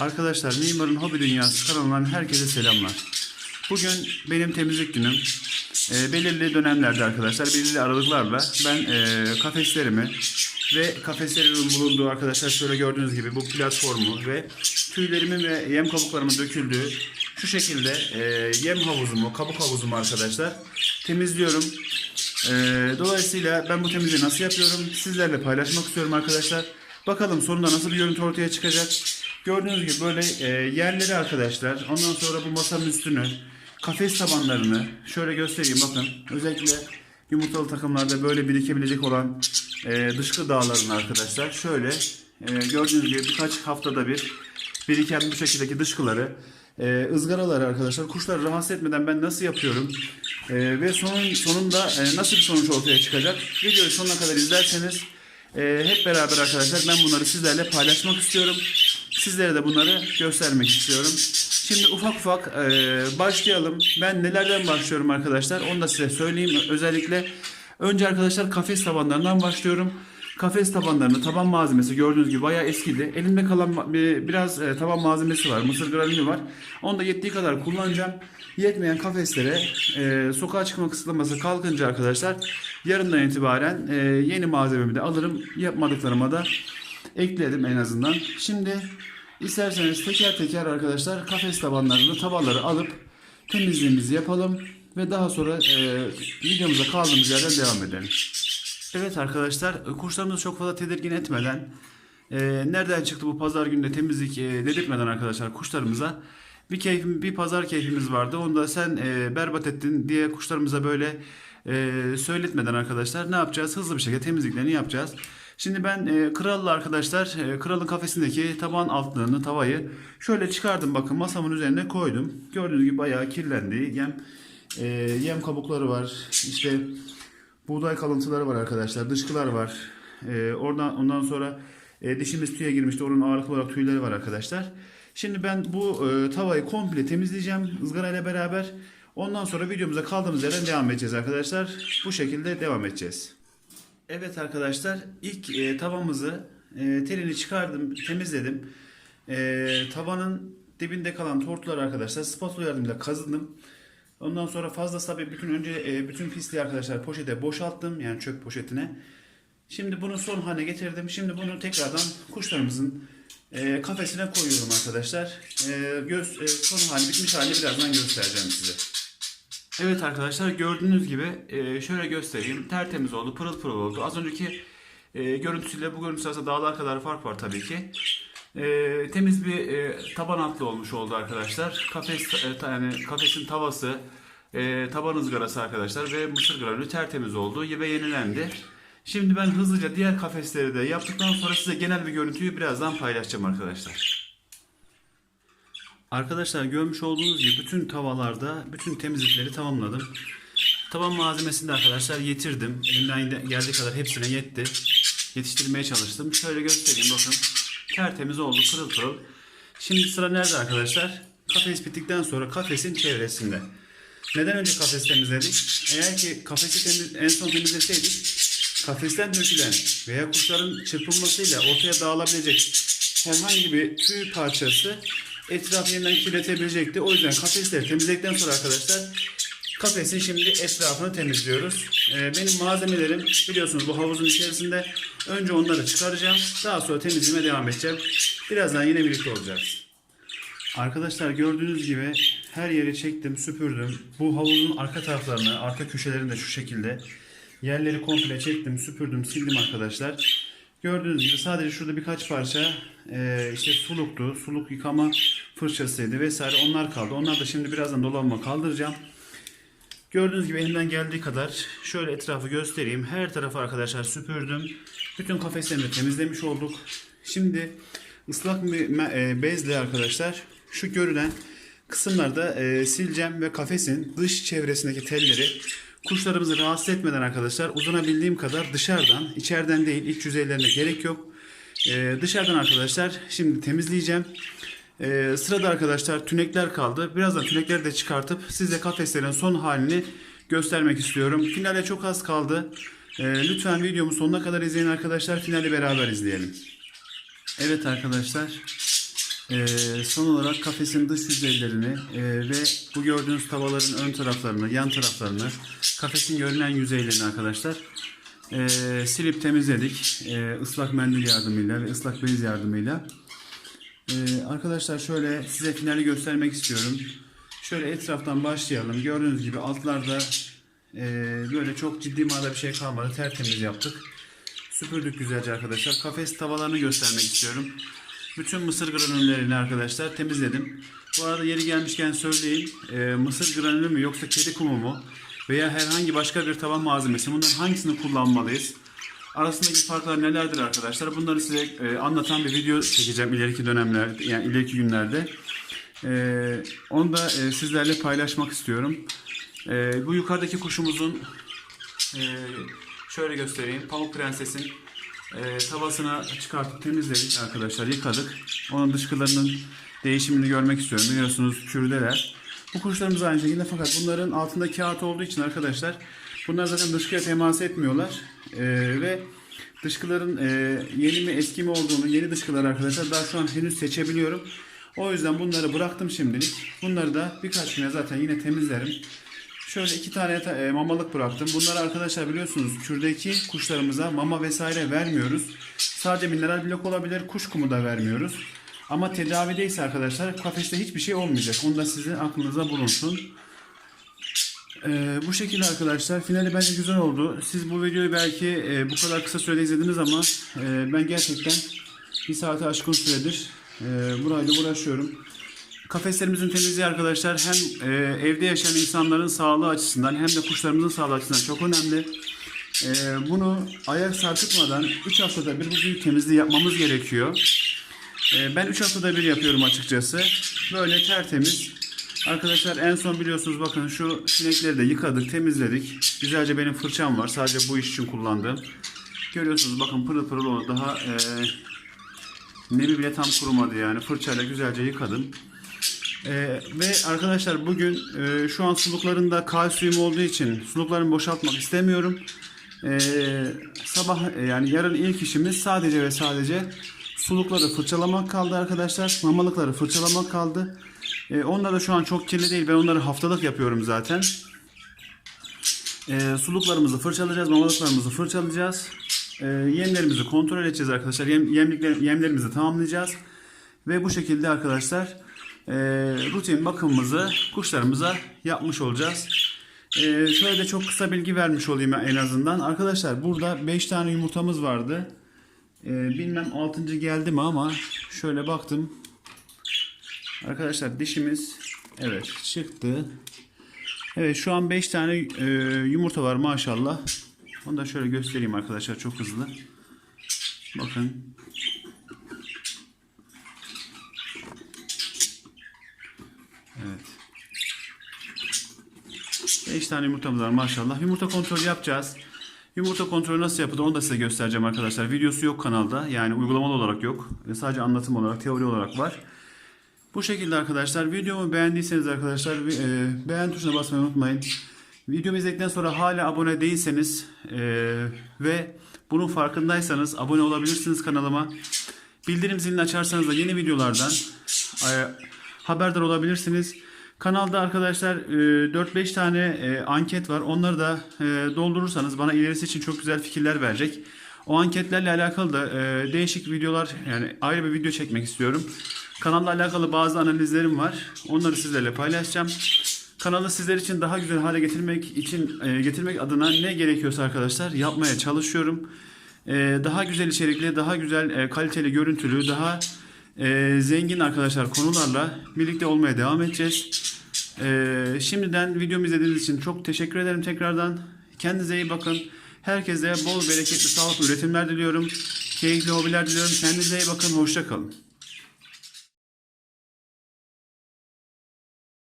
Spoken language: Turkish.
Arkadaşlar Mimarın Hobi Dünyası kanalından herkese selamlar. Bugün benim temizlik günüm. E, belirli dönemlerde arkadaşlar, belirli aralıklarla ben e, kafeslerimi ve kafeslerimin bulunduğu arkadaşlar şöyle gördüğünüz gibi bu platformu ve tüylerimin ve yem kabuklarımın döküldüğü şu şekilde e, yem havuzumu, kabuk havuzumu arkadaşlar temizliyorum. E, dolayısıyla ben bu temizliği nasıl yapıyorum sizlerle paylaşmak istiyorum arkadaşlar. Bakalım sonunda nasıl bir görüntü ortaya çıkacak. Gördüğünüz gibi böyle e, yerleri arkadaşlar. Ondan sonra bu masanın üstünü, kafes tabanlarını şöyle göstereyim bakın. Özellikle yumurtalı takımlarda böyle birikebilecek olan e, dışkı dağlarını arkadaşlar. Şöyle e, gördüğünüz gibi birkaç haftada bir biriken bu şekildeki dışkıları e, ızgaraları arkadaşlar kuşları rahatsız etmeden ben nasıl yapıyorum e, ve sonun sonunda e, nasıl bir sonuç ortaya çıkacak videoyu sonuna kadar izlerseniz e, hep beraber arkadaşlar ben bunları sizlerle paylaşmak istiyorum sizlere de bunları göstermek istiyorum şimdi ufak ufak e, başlayalım ben nelerden başlıyorum arkadaşlar onu da size söyleyeyim özellikle önce arkadaşlar kafes tabanlarından başlıyorum Kafes tabanlarını taban malzemesi gördüğünüz gibi bayağı eskidi. Elimde kalan bir, biraz e, taban malzemesi var. Mısır granülü var. Onu da yettiği kadar kullanacağım. Yetmeyen kafeslere e, sokağa çıkma kısıtlaması kalkınca arkadaşlar yarından itibaren e, yeni malzememi de alırım. Yapmadıklarıma da ekledim en azından. Şimdi isterseniz teker teker arkadaşlar kafes tabanlarını tabanları alıp temizliğimizi yapalım. Ve daha sonra e, videomuza kaldığımız yerden devam edelim. Evet arkadaşlar kuşlarımızı çok fazla tedirgin etmeden e, nereden çıktı bu pazar günde temizlik e, dedirtmeden arkadaşlar kuşlarımıza bir keyfim, bir pazar keyfimiz vardı. Onu da sen e, berbat ettin diye kuşlarımıza böyle e, söyletmeden arkadaşlar ne yapacağız? Hızlı bir şekilde temizliklerini yapacağız. Şimdi ben e, kralla arkadaşlar e, kralın kafesindeki taban altlığını tavayı şöyle çıkardım bakın masamın üzerine koydum. Gördüğünüz gibi bayağı kirlendi. Yem e, yem kabukları var. İşte Buğday kalıntıları var arkadaşlar. Dışkılar var. Ee, oradan ondan sonra e, dişimiz tüye girmişti. Onun ağırlıklı olarak tüyleri var arkadaşlar. Şimdi ben bu e, tavayı komple temizleyeceğim ızgara ile beraber. Ondan sonra videomuza kaldığımız yerden devam edeceğiz arkadaşlar. Bu şekilde devam edeceğiz. Evet arkadaşlar ilk e, tavamızı e, telini çıkardım, temizledim. E, tavanın dibinde kalan tortuları arkadaşlar spatula yardımıyla kazıdım. Ondan sonra fazla tabii bütün önce e, bütün pisliği arkadaşlar poşete boşalttım yani çöp poşetine. Şimdi bunu son haline getirdim. Şimdi bunu tekrardan kuşlarımızın e, kafesine koyuyorum arkadaşlar. E, göz, e, son hali bitmiş halini birazdan göstereceğim size. Evet arkadaşlar gördüğünüz gibi e, şöyle göstereyim. Tertemiz oldu, pırıl pırıl oldu. Az önceki e, görüntüsüyle bu görüntüsü arasında dağlar kadar fark var tabii ki. E, temiz bir taban altlı olmuş oldu arkadaşlar. Kafes yani kafesin tavası, taban ızgarası arkadaşlar ve mısır granülü tertemiz oldu ve yenilendi. Şimdi ben hızlıca diğer kafesleri de yaptıktan sonra size genel bir görüntüyü birazdan paylaşacağım arkadaşlar. Arkadaşlar görmüş olduğunuz gibi bütün tavalarda bütün temizlikleri tamamladım. Taban malzemesini de arkadaşlar yetirdim. Elimden geldiği kadar hepsine yetti. Yetiştirmeye çalıştım. Şöyle göstereyim bakın. Tertemiz oldu pırıl pırıl. Şimdi sıra nerede arkadaşlar? Kafes bittikten sonra kafesin çevresinde. Neden önce kafes temizledik? Eğer ki kafesi temiz, en son temizleseydik kafesten dökülen veya kuşların çırpılmasıyla ortaya dağılabilecek herhangi bir tüy parçası etrafı yeniden kirletebilecekti. O yüzden kafesleri temizledikten sonra arkadaşlar kafesin şimdi etrafını temizliyoruz. Ee, benim malzemelerim biliyorsunuz bu havuzun içerisinde. Önce onları çıkaracağım. Daha sonra temizliğime devam edeceğim. Birazdan yine birlikte olacağız. Arkadaşlar gördüğünüz gibi her yeri çektim, süpürdüm. Bu havuzun arka taraflarını, arka köşelerini de şu şekilde yerleri komple çektim, süpürdüm, sildim arkadaşlar. Gördüğünüz gibi sadece şurada birkaç parça e, işte suluktu, suluk yıkama fırçasıydı vesaire onlar kaldı. Onlar da şimdi birazdan dolabıma kaldıracağım. Gördüğünüz gibi elimden geldiği kadar şöyle etrafı göstereyim. Her tarafı arkadaşlar süpürdüm. Bütün kafeslerimi temizlemiş olduk. Şimdi ıslak bir e, bezle arkadaşlar şu görülen kısımlarda e, sileceğim ve kafesin dış çevresindeki telleri kuşlarımızı rahatsız etmeden arkadaşlar uzanabildiğim kadar dışarıdan, içeriden değil iç yüzeylerine gerek yok. E, dışarıdan arkadaşlar şimdi temizleyeceğim. Ee, sırada arkadaşlar tünekler kaldı. Birazdan tünekleri de çıkartıp size kafeslerin son halini göstermek istiyorum. Finale çok az kaldı. Ee, lütfen videomu sonuna kadar izleyin arkadaşlar. Finali beraber izleyelim. Evet arkadaşlar. Ee, son olarak kafesin dış yüzeylerini e, ve bu gördüğünüz tavaların ön taraflarını, yan taraflarını, kafesin görünen yüzeylerini arkadaşlar e, silip temizledik. E, ıslak mendil yardımıyla ve ıslak bez yardımıyla. E, arkadaşlar şöyle size finali göstermek istiyorum. Şöyle etraftan başlayalım. Gördüğünüz gibi altlarda e, böyle çok ciddi manada bir şey kalmadı. Tertemiz yaptık. Süpürdük güzelce arkadaşlar. Kafes tavalarını göstermek istiyorum. Bütün mısır granüllerini arkadaşlar temizledim. Bu arada yeri gelmişken söyleyeyim. e, mısır granülü mü yoksa kedi kumu mu? Veya herhangi başka bir tavan malzemesi. Bunların hangisini kullanmalıyız? Arasındaki farklar nelerdir arkadaşlar? Bunları size e, anlatan bir video çekeceğim ileriki dönemlerde, yani ileriki günlerde. E, onu da e, sizlerle paylaşmak istiyorum. E, bu yukarıdaki kuşumuzun e, şöyle göstereyim. Pamuk Prenses'in e, tavasına çıkartıp temizledik arkadaşlar. Yıkadık. Onun dışkılarının değişimini görmek istiyorum. Biliyorsunuz çürüdeler. Bu kuşlarımız aynı şekilde fakat bunların altında kağıt olduğu için arkadaşlar bunlar zaten dışkıya temas etmiyorlar. E, ve dışkıların e, yeni mi eski mi olduğunu yeni dışkılar arkadaşlar daha şu an henüz seçebiliyorum. O yüzden bunları bıraktım şimdilik. Bunları da birkaç güne zaten yine temizlerim. Şöyle iki tane ta- e, mamalık bıraktım. Bunları arkadaşlar biliyorsunuz kürdeki kuşlarımıza mama vesaire vermiyoruz. Sadece mineral blok olabilir, kuş kumu da vermiyoruz. Ama tedavideyse arkadaşlar kafeste hiçbir şey olmayacak. Onu da sizin aklınıza bulunsun. Ee, bu şekilde arkadaşlar finali bence güzel oldu. Siz bu videoyu belki e, bu kadar kısa sürede izlediniz ama e, ben gerçekten bir saate aşkın süredir e, burayla uğraşıyorum. Kafeslerimizin temizliği arkadaşlar hem e, evde yaşayan insanların sağlığı açısından hem de kuşlarımızın sağlığı açısından çok önemli. E, bunu ayak sarkıtmadan 3 haftada bir bu büyük temizliği yapmamız gerekiyor. E, ben 3 haftada bir yapıyorum açıkçası. Böyle tertemiz. Arkadaşlar en son biliyorsunuz bakın şu sinekleri de yıkadık, temizledik. Güzelce benim fırçam var. Sadece bu iş için kullandığım. Görüyorsunuz bakın pırıl pırıl oldu. Daha e, nemi bile tam kurumadı yani. Fırçayla güzelce yıkadım. Ee, ve arkadaşlar bugün e, şu an suluklarında kalsiyum olduğu için suluklarımı boşaltmak istemiyorum. Ee, sabah e, yani yarın ilk işimiz sadece ve sadece sulukları fırçalamak kaldı arkadaşlar. Mamalıkları fırçalamak kaldı. Ee, onlar da şu an çok kirli değil. Ben onları haftalık yapıyorum zaten. Ee, suluklarımızı fırçalayacağız, mamalıklarımızı fırçalayacağız. Ee, yemlerimizi kontrol edeceğiz arkadaşlar. Yem, yemlerimizi tamamlayacağız. Ve bu şekilde arkadaşlar e, rutin bakımımızı kuşlarımıza yapmış olacağız. E, şöyle de çok kısa bilgi vermiş olayım en azından. Arkadaşlar burada 5 tane yumurtamız vardı. E, bilmem 6. geldi mi ama şöyle baktım. Arkadaşlar dişimiz evet çıktı. Evet şu an 5 tane e, yumurta var maşallah. Onu da şöyle göstereyim arkadaşlar çok hızlı. Bakın. 5 tane yumurtamız var maşallah. Yumurta kontrolü yapacağız. Yumurta kontrolü nasıl yapılır onu da size göstereceğim arkadaşlar. Videosu yok kanalda. Yani uygulamalı olarak yok. Sadece anlatım olarak, teori olarak var. Bu şekilde arkadaşlar. Videomu beğendiyseniz arkadaşlar e, beğen tuşuna basmayı unutmayın. Videomu izledikten sonra hala abone değilseniz e, ve bunun farkındaysanız abone olabilirsiniz kanalıma. Bildirim zilini açarsanız da yeni videolardan e, haberdar olabilirsiniz. Kanalda arkadaşlar e, 4-5 tane e, anket var. Onları da e, doldurursanız bana ilerisi için çok güzel fikirler verecek. O anketlerle alakalı da e, değişik videolar yani ayrı bir video çekmek istiyorum. Kanalla alakalı bazı analizlerim var. Onları sizlerle paylaşacağım. Kanalı sizler için daha güzel hale getirmek için e, getirmek adına ne gerekiyorsa arkadaşlar yapmaya çalışıyorum. E, daha güzel içerikli, daha güzel e, kaliteli görüntülü, daha e, zengin arkadaşlar konularla birlikte olmaya devam edeceğiz. E, şimdiden videomu izlediğiniz için çok teşekkür ederim tekrardan. Kendinize iyi bakın. Herkese bol bereketli sağlıklı üretimler diliyorum. Keyifli hobiler diliyorum. Kendinize iyi bakın. Hoşça kalın.